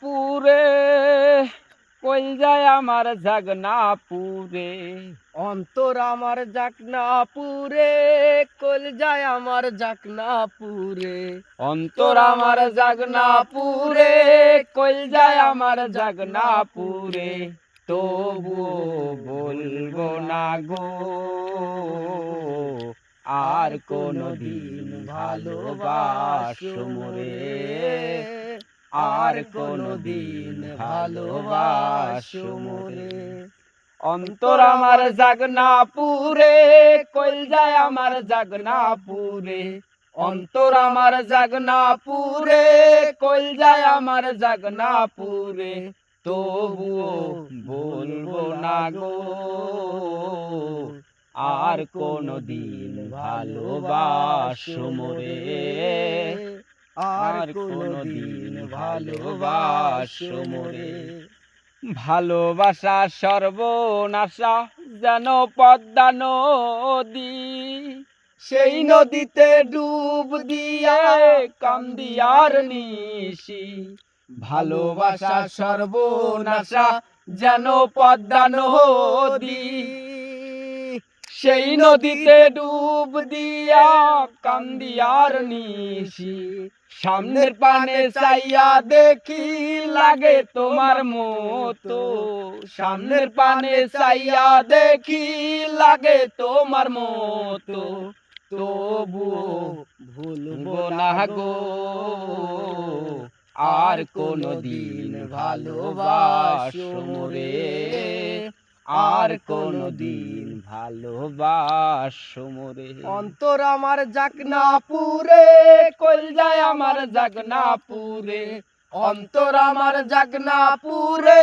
পুরে কই যায় আমার পুরে অন্তর আমার পুরে কল যায় আমার পুরে অন্তর আমার পুরে কই যায় আমার পুরে তবুও বলব না গো, আর কোনদিন ভালোবাসো মোরে। আর কোনদিন ভালোবাসো মোরে অন্তর আমার জাগনা পুরে কইল যায় আমার জাগনা পুরে অন্তর আমার জাগনা পুরে কইল যায় আমার জাগনা পুরে তবুও বলব না গো আর কোনদিন ভালোবাসো মোরে আর কোনদিন ভালোবাসো মোরে। ভালোবাসা সর্বনাশা যেন পদ্মা নদী সেই নদীতে ডুব দিয়ে কান্দিয়ার নিশি। ভালোবাসা সর্বনাশা যেন পদ্মা নদী সেই নদীতে ডুব দিয়া কান্দিয়ার নিশি। সামনের পানে চাইয়া দেখি লাগে তোমার মতো। সামনের পানে চাইয়া দেখি লাগে তোমার মতো। তবুও ভুলবো না গো, আর কোনদিন ভালোবাসো মোরে। আর কোনদিন ভালোবাসো মোরে অন্তর আমার পুরে কল যায় আমার জাগনা পুরে অন্তর আমার জাগনা পুরে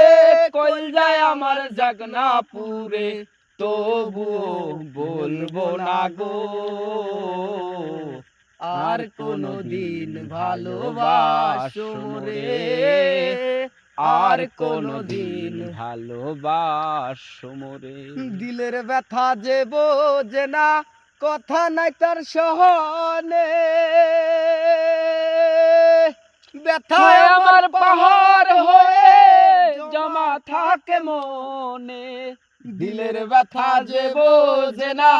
কল যায় আমার জাগনা পুরে তবুও বলব না গো আর কোনদিন ভালোবাসো রে। আর কোনদিন ভালোবাসো মোরে। দিলের ব্যথা যে বোঝে না কথা নাই তার সহনে। ব্যথায় ব্যথায় আমার পাহাড় হয়ে জমা থাকে মনে। দিলের ব্যথা যে বোঝে না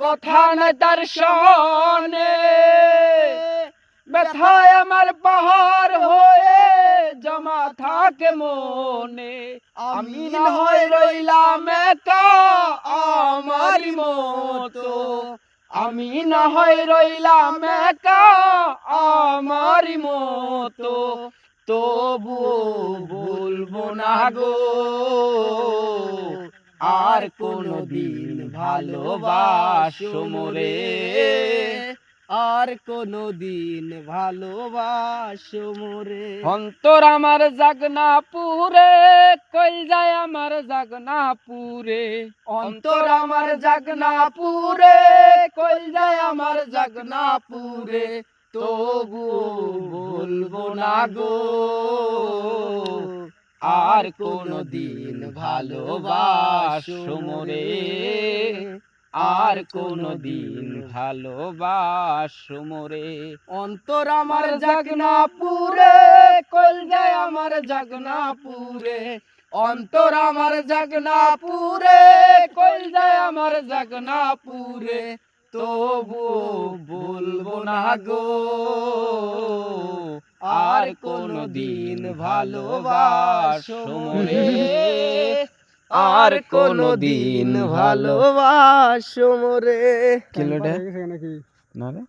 কথা নাই তার সনে ব্যথায় আমার পাহাড় হয়ে জমা থাকে মনে। আমি না হয় রইলাম একা আমারই মতো। আমি না হয় রইলাম একা আমারই মতো। তবুও বলব না গো। আর কোনদিন ভালোবাসো মোরে। আর কোনদিন ভালোবাসো মোরে। অন্তর আমার জাগনা পুরে কইল যায় আমার জাগনা পুরে অন্তর আমার জাগনা পুরে কইল যায় আমার জাগনা পুরে তবু বলব না গো আর কোনদিন ভালোবাসো মোরে। আর কোনদিন ভালোবাসো মোরে। অন্তর আমার জাগনা পুরে কল যায় আমার জাগনা পুরে অন্তর আমার জাগনা পুরে কল যায় আমার জাগনা পুরে তবু বলব না গো। আর কোনদিন ভালোবাসো মোরে। আর কোনো দিন ভালোবাসো মোরে কিলোটা? নাকি না রে